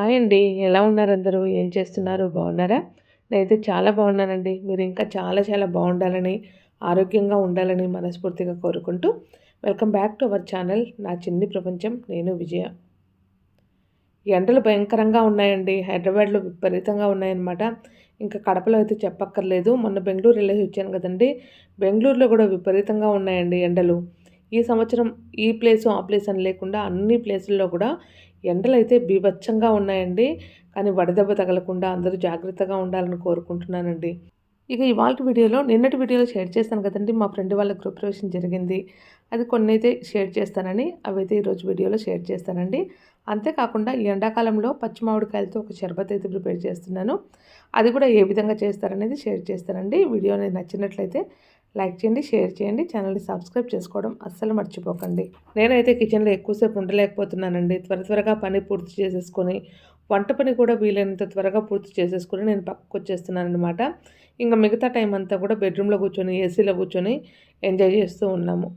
Hi అండి. ఎలా ఉన్నారు అందరూ? ఏం చేస్తున్నారు? బాగున్నారా? నేనైతే చాలా బాగున్నానండి. మీరు ఇంకా చాలా చాలా బాగుండాలని ఆరోగ్యంగా ఉండాలని మనస్ఫూర్తిగా కోరుకుంటూ welcome back to our channel. నా చిన్ని ప్రపంచం నేను విజయ. ఎండలు భయంకరంగా ఉన్నాయండి. హైదరాబాద్లో విపరీతంగా ఉన్నాయన్నమాట. ఇంకా కడపలో అయితే చెప్పక్కర్లేదు. మొన్న బెంగళూరు వెళ్ళేసి వచ్చాను కదండి. బెంగళూరులో కూడా విపరీతంగా ఉన్నాయండి ఎండలు. ఈ సంవత్సరం ఈ ప్లేసు ఆ ప్లేస్ అని లేకుండా అన్ని ప్లేసుల్లో కూడా ఎండలు అయితే బీభత్సంగా ఉన్నాయండి. కానీ వడదెబ్బ తగలకుండా అందరూ జాగ్రత్తగా ఉండాలని కోరుకుంటున్నానండి. ఇక ఇవాళ వీడియోలో నిన్నటి వీడియోలో షేర్ చేస్తాను కదండి. మా ఫ్రెండ్ వాళ్ళ గ్రూప్ ప్రవేశం జరిగింది. అది కొన్ని అయితే షేర్ చేస్తానని అవైతే ఈరోజు వీడియోలో షేర్ చేస్తానండి. అంతేకాకుండా ఈ ఎండాకాలంలో పచ్చి మామిడికాయలతో ఒక షర్బత్ అయితే ప్రిపేర్ చేస్తున్నాను. అది కూడా ఏ విధంగా చేస్తారనేది షేర్ చేస్తానండి. వీడియో అనేది నచ్చినట్లయితే లైక్ చేయండి షేర్ చేయండి ఛానల్ని సబ్స్క్రైబ్ చేసుకోవడం అస్సలు మర్చిపోకండి. నేనైతే కిచెన్లో ఎక్కువసేపు ఉండలేకపోతున్నానండి. త్వర త్వరగా పని పూర్తి చేసేసుకొని వంట పని కూడా వీలైనంత త్వరగా పూర్తి చేసేసుకొని నేను పక్కకు వచ్చేస్తున్నాను అనమాట ఇంకా మిగతా టైం అంతా కూడా బెడ్రూమ్లో కూర్చొని ఏసీలో కూర్చొని ఎంజాయ్ చేస్తూ ఉన్నాము.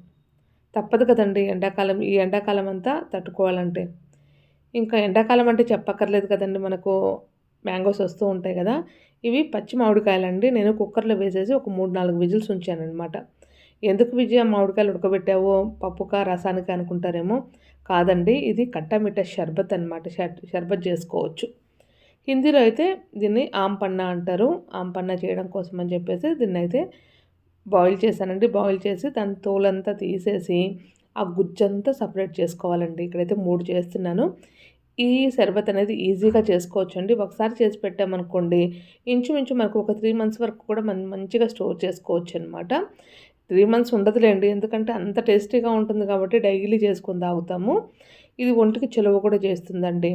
తప్పదు కదండి ఎండాకాలం. ఈ ఎండాకాలం అంతా తట్టుకోవాలంటే. ఇంకా ఎండాకాలం అంటే చెప్పక్కర్లేదు కదండి మనకు. మ్యాంగోస్ వస్తూ ఉంటాయి కదా. ఇవి పచ్చి మామిడికాయలండి నేను కుక్కర్లో వేసేసి ఒక మూడు నాలుగు విజిల్స్ ఉంచానమాట ఎందుకు విజయ మామిడికాయలు ఉడకబెట్టావో పప్పుక రసానికి అనుకుంటారేమో కాదండి. ఇది కట్టమిట్ట షర్బత్ అనమాట షర్బత్ చేసుకోవచ్చు. హిందీలో అయితే దీన్ని ఆంపన్న అంటారు. ఆంపన్న చేయడం కోసం అని చెప్పేసి దీన్ని అయితే బాయిల్ చేశానండి. బాయిల్ చేసి దాని తోలంతా తీసేసి ఆ గుజ్జంతా సపరేట్ చేసుకోవాలండి. ఇక్కడైతే మూడు చేస్తున్నాను. ఈ షర్బత్ అనేది ఈజీగా చేసుకోవచ్చు అండి ఒకసారి చేసి పెట్టామనుకోండి ఇంచుమించు మనకు ఒక త్రీ మంత్స్ వరకు కూడా మనం మంచిగా స్టోర్ చేసుకోవచ్చు అనమాట త్రీ మంత్స్ ఉండదులేండి. ఎందుకంటే అంత టేస్టీగా ఉంటుంది కాబట్టి డైలీ చేసుకొని తాగుతాము. ఇది ఒంటికి చెలవ కూడా చేస్తుందండి.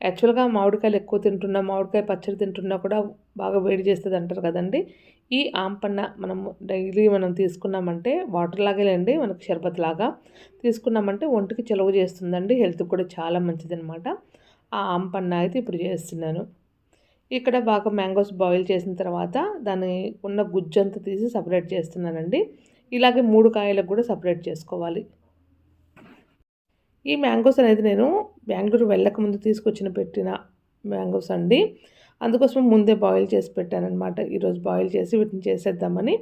యాక్చువల్గా మామిడికాయలు ఎక్కువ తింటున్నా మామిడికాయ పచ్చడి తింటున్నా కూడా బాగా వేడి చేస్తుంది అంటారు కదండి. ఈ ఆంపన్న మనం డైలీ మనం తీసుకున్నామంటే వాటర్ లాగేలేండి మనకు షర్బత్ లాగా తీసుకున్నామంటే ఒంటికి చెలవు చేస్తుందండి హెల్త్కి కూడా చాలా మంచిదనమాట ఆ ఆంపన్న అయితే ఇప్పుడు చేస్తున్నాను. ఇక్కడ బాగా మ్యాంగోస్ బాయిల్ చేసిన తర్వాత దాన్ని ఉన్న గుజ్జంతా తీసి సపరేట్ చేస్తున్నానండి. ఇలాగే మూడు కాయలకు కూడా సపరేట్ చేసుకోవాలి. ఈ మ్యాంగోస్ అనేది నేను బెంగళూరు వెళ్ళక ముందు తీసుకొచ్చిన పెట్టిన మ్యాంగోస్ అండి. అందుకోసం ముందే బాయిల్ చేసి పెట్టానమాట ఈరోజు బాయిల్ చేసి వీటిని చేసేద్దామని.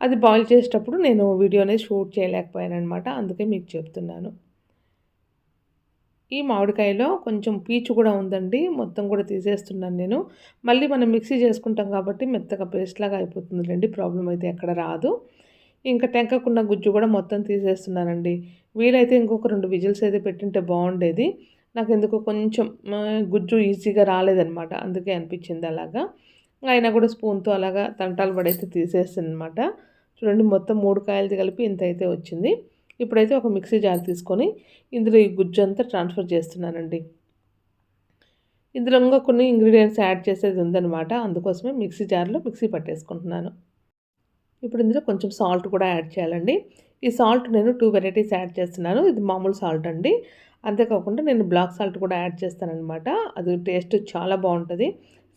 అది బాయిల్ చేసేటప్పుడు నేను వీడియోనే షూట్ చేయలేకపోయానమాట అందుకే మీకు చెప్తున్నాను. ఈ మామిడికాయలో కొంచెం పీచు కూడా ఉందండి. మొత్తం కూడా తీసేస్తున్నాను నేను. మళ్ళీ మనం మిక్సీ చేసుకుంటాం కాబట్టి మెత్తగా పేస్ట్ లాగా అయిపోతుంది రండి ప్రాబ్లం అయితే ఎక్కడ రాదు. ఇంకా టెంకకున్న గుజ్జు కూడా మొత్తం తీసేస్తున్నానండి. వీలైతే ఇంకొక రెండు విజిల్స్ అయితే పెట్టింటే బాగుండేది. నాకు ఎందుకు కొంచెం గుజ్జు ఈజీగా రాలేదనమాట అందుకే అనిపించింది అలాగా. అయినా కూడా స్పూన్తో అలాగా తంటాలు పడైతే తీసేస్తుంది అనమాట చూడండి మొత్తం మూడు కాయలది కలిపి ఇంత అయితే వచ్చింది. ఇప్పుడైతే ఒక మిక్సీ జార్ తీసుకొని ఇందులో ఈ గుజ్జు అంతా ట్రాన్స్ఫర్ చేస్తున్నానండి. ఇందులో ఇంకా కొన్ని ఇంగ్రీడియంట్స్ యాడ్ చేసేది ఉందన్నమాట. అందుకోసమే మిక్సీ జార్లో మిక్సీ పట్టేసుకుంటున్నాను. ఇప్పుడు ఇందులో కొంచెం సాల్ట్ కూడా యాడ్ చేయాలండి. ఈ సాల్ట్ నేను టూ వెరైటీస్ యాడ్ చేస్తున్నాను. ఇది మామూలు సాల్ట్ అండి. అంతేకాకుండా నేను బ్లాక్ సాల్ట్ కూడా యాడ్ చేస్తానమాట అది టేస్ట్ చాలా బాగుంటుంది.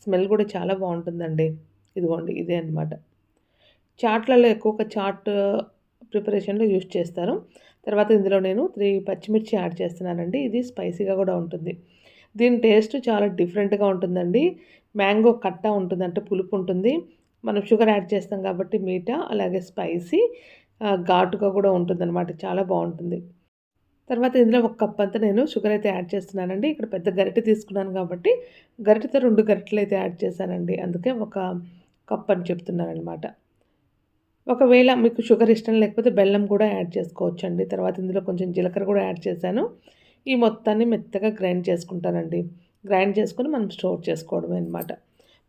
స్మెల్ కూడా చాలా బాగుంటుందండి. ఇదిగోండి ఇదే అనమాట చాట్లలో ఎక్కువగా చాట్ uh, ప్రిపరేషన్లో యూజ్ చేస్తారు. తర్వాత ఇందులో నేను త్రీ పచ్చిమిర్చి యాడ్ చేస్తున్నానండి. ఇది స్పైసీగా కూడా ఉంటుంది. దీని టేస్ట్ చాలా డిఫరెంట్గా ఉంటుందండి. మ్యాంగో కట్ట ఉంటుంది అంటే పులుపు ఉంటుంది. మనం షుగర్ యాడ్ చేస్తాం కాబట్టి మీఠా అలాగే స్పైసీ ఘాటుగా కూడా ఉంటుందన్నమాట. చాలా బాగుంటుంది. తర్వాత ఇందులో ఒక కప్ అంతా నేను షుగర్ అయితే యాడ్ చేస్తున్నానండి. ఇక్కడ పెద్ద గరిటె తీసుకున్నాను కాబట్టి గరిటెతో రెండు గరిటెలు అయితే యాడ్ చేశానండి. అందుకే ఒక కప్ అని చెప్తున్నాను అనమాట ఒకవేళ మీకు షుగర్ ఇష్టం లేకపోతే బెల్లం కూడా యాడ్ చేసుకోవచ్చు అండి తర్వాత ఇందులో కొంచెం జీలకర్ర కూడా యాడ్ చేశాను. ఈ మొత్తాన్ని మెత్తగా గ్రైండ్ చేసుకుంటానండి. గ్రైండ్ చేసుకుని మనం స్టోర్ చేసుకోవడమే అనమాట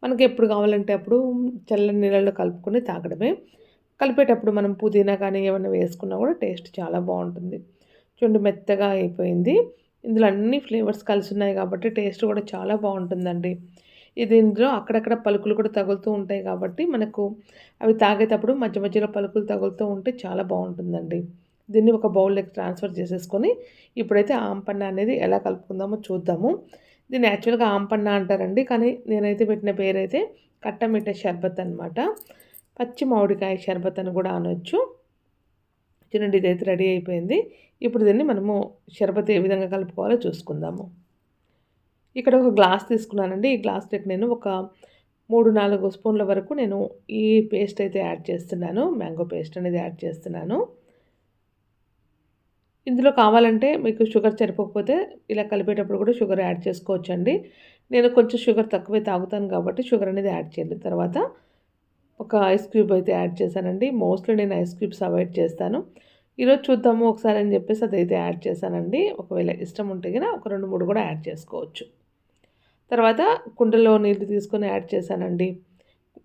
మనకి ఎప్పుడు కావాలంటే అప్పుడు చల్లని నీళ్ళలో కలుపుకొని తాగడమే. కలిపేటప్పుడు మనం పుదీనా కానీ ఏమైనా వేసుకున్నా కూడా టేస్ట్ చాలా బాగుంటుంది. చూడండి మెత్తగా అయిపోయింది. ఇందులో అన్ని ఫ్లేవర్స్ కలిసి ఉన్నాయి కాబట్టి టేస్ట్ కూడా చాలా బాగుంటుందండి. ఇది ఇందులో అక్కడక్కడ పలుకులు కూడా తగులుతూ ఉంటాయి కాబట్టి మనకు అవి తాగేటప్పుడు మధ్య మధ్యలో పలుకులు తగులుతూ ఉంటే చాలా బాగుంటుందండి. దీన్ని ఒక బౌల్లోకి ట్రాన్స్ఫర్ చేసేసుకొని ఇప్పుడైతే ఆంపన్న అనేది ఎలా కలుపుకుందామో చూద్దాము. దీన్ని యాక్చువల్గా ఆంపన్న అంటారండి కానీ నేనైతే పెట్టిన పేరైతే కట్టమిట్ట షర్బత్ అనమాట పచ్చి మామిడికాయ షర్బత్ అని కూడా అనొచ్చు. చూడండి ఇదైతే రెడీ అయిపోయింది. ఇప్పుడు దీన్ని మనము షర్బత్ ఏ విధంగా కలుపుకోవాలో చూసుకుందాము. ఇక్కడ ఒక గ్లాస్ తీసుకున్నానండి. ఈ గ్లాస్లోకి నేను ఒక మూడు నాలుగు స్పూన్ల వరకు నేను ఈ పేస్ట్ అయితే యాడ్ చేస్తున్నాను మ్యాంగో పేస్ట్ అనేది యాడ్ చేస్తున్నాను. ఇందులో కావాలంటే మీకు షుగర్ సరిపోకపోతే ఇలా కలిపేటప్పుడు కూడా షుగర్ యాడ్ చేసుకోవచ్చండి. నేను కొంచెం షుగర్ తక్కువే తాగుతాను కాబట్టి షుగర్ అనేది యాడ్ చేయలేదు తర్వాత ఒక ఐస్ క్యూబ్ అయితే యాడ్ చేశానండి. మోస్ట్లీ నేను ఐస్ క్యూబ్స్ అవాయిడ్ చేస్తాను. ఈరోజు చూద్దాము ఒకసారి అని చెప్పేసి అదైతే యాడ్ చేశానండి. ఒకవేళ ఇష్టం ఉంటే కనుక ఒక రెండు మూడు కూడా యాడ్ చేసుకోవచ్చు. తర్వాత కుండలో నీళ్ళు తీసుకొని యాడ్ చేశానండి.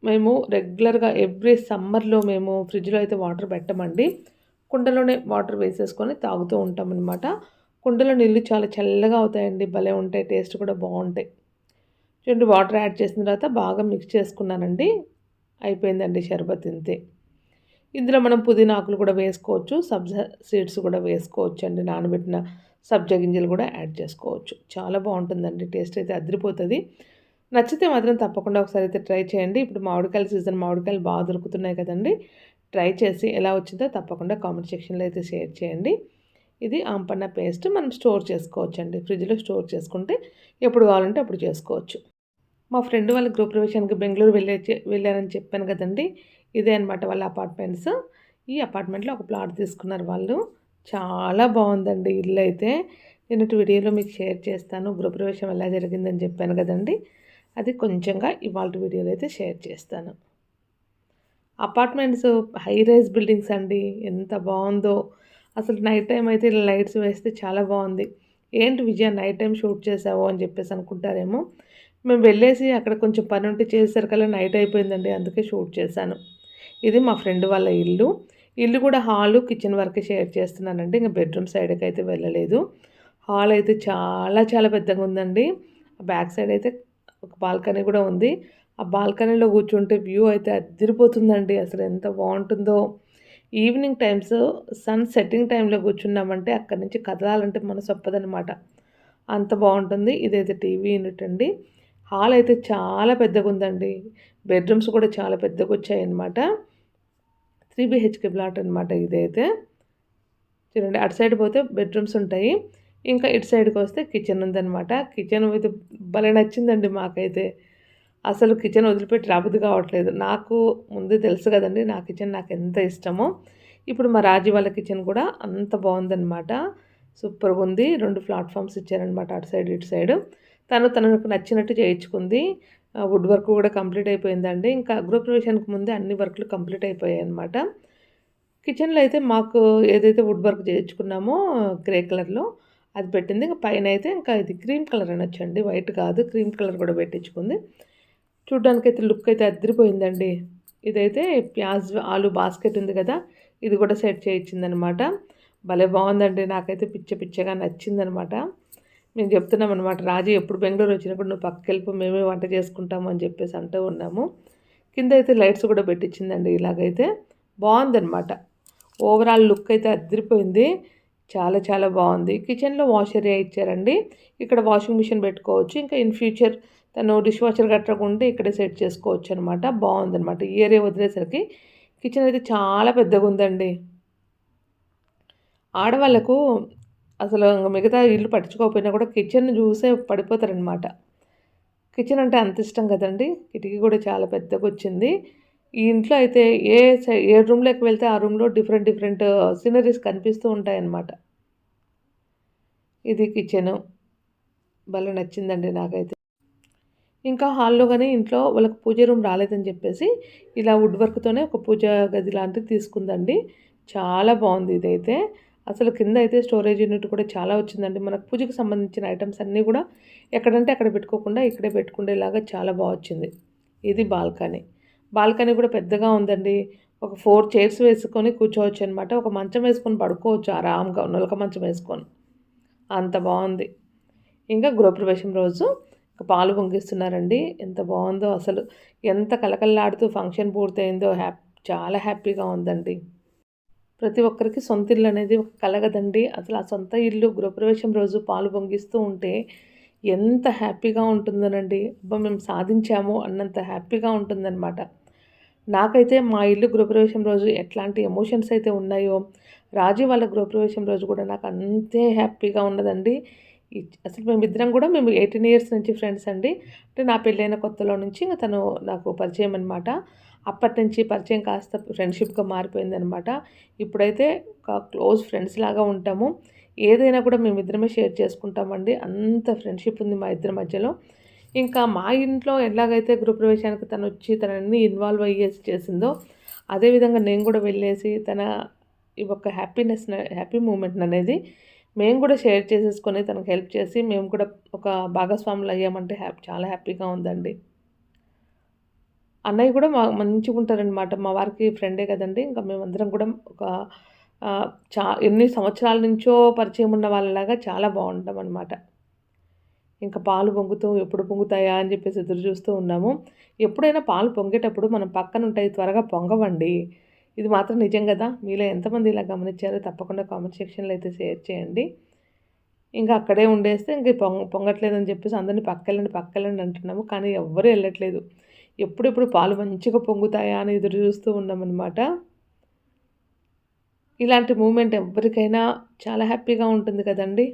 మేము రెగ్యులర్గా ఎవ్రీ సమ్మర్లో మేము ఫ్రిడ్జ్లో అయితే వాటర్ పెట్టమండి. కుండలోనే వాటర్ వేసేసుకొని తాగుతూ ఉంటామన్నమాట. కుండలో నీళ్ళు చాలా చల్లగా అవుతాయండి. భలే ఉంటాయి. టేస్ట్ కూడా బాగుంటాయి. చూడండి వాటర్ యాడ్ చేసిన తర్వాత బాగా మిక్స్ చేసుకున్నానండి. అయిపోయిందండి షర్బత్ ఇంతే. ఇందులో మనం పుదీనా ఆకులు కూడా వేసుకోవచ్చు. సబ్జా సీడ్స్ కూడా వేసుకోవచ్చు అండి నానబెట్టిన సబ్జా గింజలు కూడా యాడ్ చేసుకోవచ్చు. చాలా బాగుంటుందండి. టేస్ట్ అయితే అదిరిపోతుంది. నచ్చితే మాత్రం తప్పకుండా ఒకసారి అయితే ట్రై చేయండి. ఇప్పుడు మామిడికాయల సీజన్ మామిడికాయలు బాగా దొరుకుతున్నాయి కదండి. ట్రై చేసి ఎలా వచ్చిందో తప్పకుండా కామెంట్ సెక్షన్లో అయితే షేర్ చేయండి. ఇది ఆంపన్న పేస్ట్ మనం స్టోర్ చేసుకోవచ్చు అండి ఫ్రిడ్జ్లో స్టోర్ చేసుకుంటే ఎప్పుడు కావాలంటే అప్పుడు చేసుకోవచ్చు. మా ఫ్రెండ్ వాళ్ళ గ్రూప్ ప్రవేశానికి బెంగళూరు వెళ్ళే వెళ్ళారని చెప్పాను కదండి. ఇదే అనమాట వాళ్ళ అపార్ట్మెంట్స్. ఈ అపార్ట్మెంట్లో ఒక ప్లాట్ తీసుకున్నారు వాళ్ళు. చాలా బాగుందండి ఇల్లు అయితే. నేను వీడియోలో మీకు షేర్ చేస్తాను గృహప్రవేశం ఎలా జరిగిందని చెప్పాను కదండి. అది కొంచెంగా ఇవాళ వీడియోలో అయితే షేర్ చేస్తాను. అపార్ట్మెంట్స్ హై రైజ్ బిల్డింగ్స్ అండి ఎంత బాగుందో. అసలు నైట్ టైం అయితే ఇలా లైట్స్ వేస్తే చాలా బాగుంది. ఏంటి విజయ నైట్ టైం షూట్ చేసావు అని చెప్పేసి అనుకుంటారేమో. మేము వెళ్ళేసి అక్కడ కొంచెం పని ఉంటే చేసేసరికల్లా నైట్ అయిపోయిందండి అందుకే షూట్ చేశాను. ఇది మా ఫ్రెండ్ వాళ్ళ ఇల్లు. ఇల్లు కూడా హాలు కిచెన్ వరకు షేర్ చేస్తున్నానండి ఇంకా బెడ్రూమ్ సైడ్కి అయితే వెళ్ళలేదు. హాల్ అయితే చాలా చాలా పెద్దగా ఉందండి. బ్యాక్ సైడ్ అయితే ఒక బాల్కనీ కూడా ఉంది. ఆ బాల్కనీలో కూర్చుంటే వ్యూ అయితే అదిరిపోతుందండి. అసలు ఎంత బాగుంటుందో. ఈవినింగ్ టైమ్స్ సన్ సెట్టింగ్ టైంలో కూర్చున్నామంటే అక్కడి నుంచి కదలాలంటే మనసు ఒప్పదనమాట అంత బాగుంటుంది. ఇదైతే టీవీ యూనిట్ అండి. హాల్ అయితే చాలా పెద్దగా ఉందండి. బెడ్రూమ్స్ కూడా చాలా పెద్దగా వచ్చాయన్నమాట. త్రీ బిహెచ్కే ప్లాట్ అనమాట ఇదైతే. చూడండి అటు సైడ్ పోతే బెడ్రూమ్స్ ఉంటాయి. ఇంకా ఇటు సైడ్కి వస్తే కిచెన్ ఉందన్నమాట. కిచెన్ అయితే భలే నచ్చిందండి మాకైతే. అసలు కిచెన్ వదిలిపెట్టి రాబుద్ది కావట్లేదు. నాకు ముందు తెలుసు కదండి నా కిచెన్ నాకు ఎంత ఇష్టమో. ఇప్పుడు మా రాజీ వాళ్ళ కిచెన్ కూడా అంత బాగుందనమాట సూపర్గా ఉంది. రెండు ప్లాట్ఫామ్స్ ఇచ్చారనమాట అటు సైడ్ ఇటు సైడ్. తను తనకు నచ్చినట్టు చేయించుకుంది. వుడ్ వర్క్ కూడా కంప్లీట్ అయిపోయిందండి. ఇంకా గృహప్రవేశానికి ముందే అన్ని వర్క్లు కంప్లీట్ అయిపోయాయి అనమాట కిచెన్లో అయితే మాకు ఏదైతే వుడ్ వర్క్ చేయించుకున్నామో గ్రే కలర్లో అది పెట్టింది. ఇంకా పైన అయితే ఇంకా ఇది క్రీమ్ కలర్ అనొచ్చండి. వైట్ కాదు క్రీమ్ కలర్ కూడా పెట్టించుకుంది. చూడ్డానికి అయితే లుక్ అయితే అద్దరిపోయిందండి. ఇదైతే ప్యాజ్ ఆలు బాస్కెట్ ఉంది కదా ఇది కూడా సెట్ చేయించిందనమాట. భలే బాగుందండి నాకైతే పిచ్చ పిచ్చగా నచ్చిందనమాట. మేము చెప్తున్నాం అనమాట రాజు ఎప్పుడు బెంగళూరు వచ్చినప్పుడు నువ్వు పక్కకి వెళ్ళిపో మేమే వంట చేసుకుంటాము అని చెప్పేసి అంటూ ఉన్నాము. కింద అయితే లైట్స్ కూడా పెట్టించిందండి ఇలాగైతే. బాగుందనమాట. ఓవరాల్ లుక్ అయితే అదిరిపోయింది చాలా చాలా బాగుంది. కిచెన్లో వాష్ ఏరియా ఇచ్చారండి. ఇక్కడ వాషింగ్ మిషన్ పెట్టుకోవచ్చు. ఇంకా ఇన్ ఫ్యూచర్ తను డిష్ వాషర్ కట్టకుండా ఇక్కడే సెట్ చేసుకోవచ్చు అనమాట బాగుందనమాట. ఈ ఏరియా వదిలేసరికి కిచెన్ అయితే చాలా పెద్దగా ఉందండి. ఆడవాళ్ళకు అసలు మిగతా ఇల్లు పట్టించుకోకపోయినా కూడా కిచెన్ చూసే పడిపోతారనమాట. కిచెన్ అంటే అంత ఇష్టం కదండి. కిటికీ కూడా చాలా పెద్దగా వచ్చింది. ఈ ఇంట్లో అయితే ఏ ఏ రూమ్లోకి వెళ్తే ఆ రూమ్లో డిఫరెంట్ డిఫరెంట్ సీనరీస్ కనిపిస్తూ ఉంటాయన్నమాట ఇది కిచెను. భలే నచ్చిందండి నాకైతే. ఇంకా హాల్లో కానీ ఇంట్లో వాళ్ళకి పూజ రూమ్ రాలేదని చెప్పేసి ఇలా వుడ్ వర్క్తోనే ఒక పూజ గది లాంటిది తీసుకుందండి. చాలా బాగుంది ఇదైతే. అసలు కింద అయితే స్టోరేజ్ యూనిట్ కూడా చాలా వచ్చిందండి. మనకు పూజకు సంబంధించిన ఐటమ్స్ అన్నీ కూడా ఎక్కడంటే అక్కడ పెట్టుకోకుండా ఇక్కడే పెట్టుకునేలాగా చాలా బాగా వచ్చింది. ఇది బాల్కనీ. బాల్కనీ కూడా పెద్దగా ఉందండి. ఒక ఫోర్ చైర్స్ వేసుకొని కూర్చోవచ్చు అనమాట ఒక మంచం వేసుకొని పడుకోవచ్చు ఆరామ్గా నొలక మంచం వేసుకొని. అంత బాగుంది. ఇంకా గృహప్రవేశం రోజు పాలు పొంగిస్తున్నారండి. ఎంత బాగుందో అసలు. ఎంత కలకల్లాడుతూ ఫంక్షన్ పూర్తయిందో హ్యాప్ చాలా హ్యాపీగా ఉందండి. ప్రతి ఒక్కరికి సొంత ఇల్లు అనేది ఒక కలగదండి అసలు ఆ సొంత ఇల్లు గృహప్రవేశం రోజు పాలు పొంగిస్తూ ఉంటే ఎంత హ్యాపీగా ఉంటుందోనండి. అబ్బా మేము సాధించాము అన్నంత హ్యాపీగా ఉంటుందన్నమాట. నాకైతే మా ఇల్లు గృహప్రవేశం రోజు ఎట్లాంటి ఎమోషన్స్ అయితే ఉన్నాయో రాజీ వాళ్ళ గృహప్రవేశం రోజు కూడా నాకు అంతే హ్యాపీగా ఉన్నదండి. అసలు మేమిద్దరం కూడా మేము ఎయిటీన్ ఇయర్స్ నుంచి ఫ్రెండ్స్ అండి. అంటే నా పెళ్ళైన కొత్తలో నుంచి ఇంకా తను నాకు పరిచయం అనమాట అప్పటి నుంచి పరిచయం కాస్త ఫ్రెండ్షిప్గా మారిపోయిందనమాట ఇప్పుడైతే ఒక క్లోజ్ ఫ్రెండ్స్ లాగా ఉంటాము. ఏదైనా కూడా మేమిద్దరమే షేర్ చేసుకుంటామండి. అంత ఫ్రెండ్షిప్ ఉంది మా ఇద్దరి మధ్యలో. ఇంకా మా ఇంట్లో ఎలాగైతే గృహప్రవేశానికి తను వచ్చి తనన్నీ ఇన్వాల్వ్ అయ్యేసి చేసిందో అదేవిధంగా నేను కూడా వెళ్ళేసి తన ఈ ఒక హ్యాపీనెస్ హ్యాపీ మూమెంట్ అనేది మేము కూడా షేర్ చేసేసుకొని తనకు హెల్ప్ చేసి మేము కూడా ఒక భాగస్వాములు అయ్యామంటే హ్యాపీ చాలా హ్యాపీగా ఉందండి. అన్నయ్య కూడా మా మంచిగా ఉంటారనమాట మా వారికి ఫ్రెండే కదండి. ఇంకా మేమందరం కూడా ఒక చా ఎన్ని సంవత్సరాల నుంచో పరిచయం ఉన్న వాళ్ళలాగా చాలా బాగుంటాం అనమాట ఇంకా పాలు పొంగుతూ ఎప్పుడు పొంగుతాయా అని చెప్పేసి ఎదురు చూస్తూ ఉన్నాము. ఎప్పుడైనా పాలు పొంగేటప్పుడు మనం పక్కన ఉంటాయి త్వరగా పొంగవండి. ఇది మాత్రం నిజం కదా. మీలో ఎంతమంది ఇలా గమనించారో తప్పకుండా కామెంట్ సెక్షన్లో అయితే షేర్ చేయండి. ఇంకా అక్కడే ఉండేస్తే ఇంక పొంగ పొంగట్లేదని చెప్పేసి అందరినీ పక్కెళ్ళండి పక్కెళ్ళండి అంటున్నాము. కానీ ఎవ్వరూ వెళ్ళట్లేదు. ఎప్పుడెప్పుడు పాలు మంచిగా పొంగుతాయా అని ఎదురు చూస్తూ ఉన్నామన్నమాట. ఇలాంటి మూమెంట్ ఎవరికైనా చాలా హ్యాపీగా ఉంటుంది కదండి.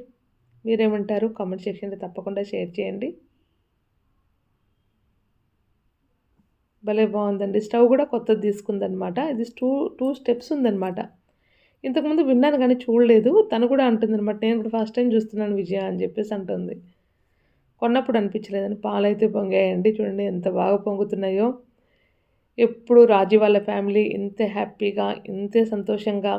మీరేమంటారు? కామెంట్ సెక్షన్లో తప్పకుండా షేర్ చేయండి. భలే బాగుందండి. స్టవ్ కూడా కొత్తది తీసుకుందనమాట ఇది టూ టూ స్టెప్స్ ఉందనమాట ఇంతకుముందు విన్నాను కానీ చూడలేదు. తను కూడా అంటుంది అనమాట నేను కూడా ఫస్ట్ టైం చూస్తున్నాను విజయ అని చెప్పేసి అంటుంది. కొన్నప్పుడు అనిపించలేదని పాలైతే పొంగాయండి. చూడండి ఎంత బాగా పొంగుతున్నాయో. ఎప్పుడు రాజీ వాళ్ళ ఫ్యామిలీ ఇంత హ్యాపీగా ఇంతే సంతోషంగా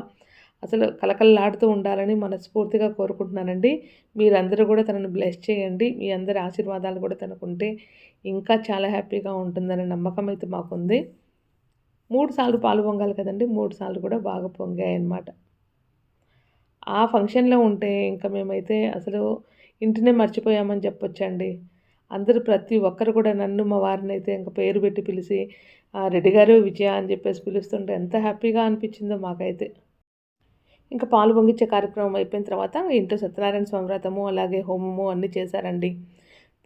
అసలు కలకలలాడుతూ ఉండాలని మనస్ఫూర్తిగా కోరుకుంటున్నానండి. మీరందరూ కూడా తనను బ్లెస్ చేయండి. మీ అందరి ఆశీర్వాదాలు కూడా తనకుంటే ఇంకా చాలా హ్యాపీగా ఉంటుందనే నమ్మకం అయితే మాకుంది. మూడు సార్లు పాలు పొంగాలి కదండి. మూడు సార్లు కూడా బాగా పొంగాయి అన్నమాట ఆ ఫంక్షన్లో ఉంటే ఇంకా మేమైతే అసలు ఇంటినే మర్చిపోయామని చెప్పొచ్చండి. అందరూ ప్రతి ఒక్కరు కూడా నన్ను మా వారిని అయితే ఇంకా పేరు పెట్టి పిలిచి రెడ్డి గారు విజయ అని చెప్పేసి పిలుస్తుంటే ఎంత హ్యాపీగా అనిపించిందో మాకైతే. ఇంకా పాలు పొంగించే కార్యక్రమం అయిపోయిన తర్వాత ఇంట్లో సత్యనారాయణ స్వామి వ్రతము అలాగే హోమము అన్నీ చేశారండి.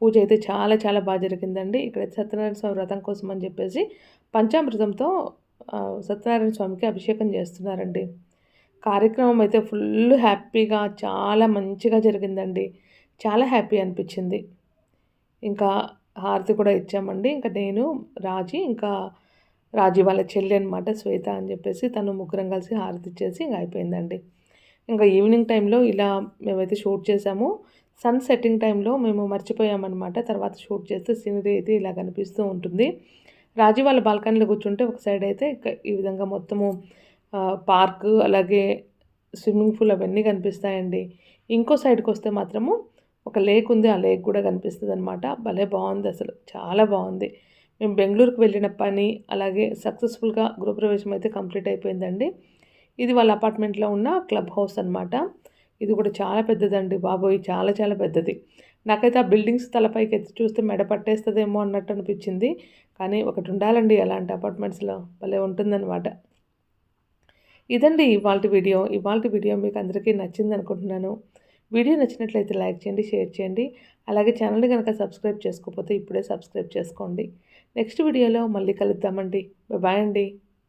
పూజ అయితే చాలా చాలా బాగా జరిగిందండి. ఇక్కడ సత్యనారాయణ స్వామి వ్రతం కోసం అని చెప్పేసి పంచామృతంతో సత్యనారాయణ స్వామికి అభిషేకం చేస్తున్నారండి. కార్యక్రమం అయితే ఫుల్ హ్యాపీగా చాలా మంచిగా జరిగిందండి. చాలా హ్యాపీ అనిపించింది. ఇంకా హారతి కూడా ఇచ్చామండి. ఇంకా నేను రాజీ ఇంకా రాజీ వాళ్ళ చెల్లి అనమాట శ్వేత అని చెప్పేసి తను ముగ్గురం కలిసి హారతి ఇచ్చేసి ఇంకా అయిపోయిందండి. ఇంకా ఈవినింగ్ టైంలో ఇలా మేమైతే షూట్ చేసాము. సన్ సెట్టింగ్ టైంలో మేము మర్చిపోయామన్నమాట. తర్వాత షూట్ చేస్తే సీనరీ అయితే ఇలా కనిపిస్తూ ఉంటుంది. రాజీ వాళ్ళ బాల్కనీలో కూర్చుంటే ఒక సైడ్ అయితే ఈ విధంగా మొత్తము పార్క్ అలాగే స్విమ్మింగ్ పూల్ అవన్నీ కనిపిస్తాయండి. ఇంకో సైడ్కి వస్తే మాత్రము ఒక లేక్ ఉంది. ఆ లేక్ కూడా కనిపిస్తుంది అనమాట భలే బాగుంది అసలు. చాలా బాగుంది. మేము బెంగళూరుకు వెళ్ళిన పని అలాగే సక్సెస్ఫుల్గా గృహప్రవేశం అయితే కంప్లీట్ అయిపోయిందండి. ఇది వాళ్ళ అపార్ట్మెంట్లో ఉన్న క్లబ్ హౌస్ అనమాట ఇది కూడా చాలా పెద్దదండి బాబోయ్ చాలా చాలా పెద్దది. నాకైతే ఆ బిల్డింగ్స్ తలపైకి ఎత్తి చూస్తే మెడ పట్టేస్తుందేమో అన్నట్టు అనిపించింది. కానీ ఒకటి ఉండాలండి అలాంటి అపార్ట్మెంట్స్లో భలే ఉంటుందన్నమాట. ఇదండి ఇవాళ వీడియో. ఇవాళ వీడియో మీకు అందరికీ నచ్చింది అనుకుంటున్నాను. వీడియో నచ్చినట్లయితే లైక్ చేయండి షేర్ చేయండి. అలాగే ఛానల్ని కనుక సబ్స్క్రైబ్ చేసుకోకపోతే ఇప్పుడే సబ్స్క్రైబ్ చేసుకోండి. నెక్స్ట్ వీడియోలో మళ్ళీ కలుద్దామండి. బాయ్ అండి.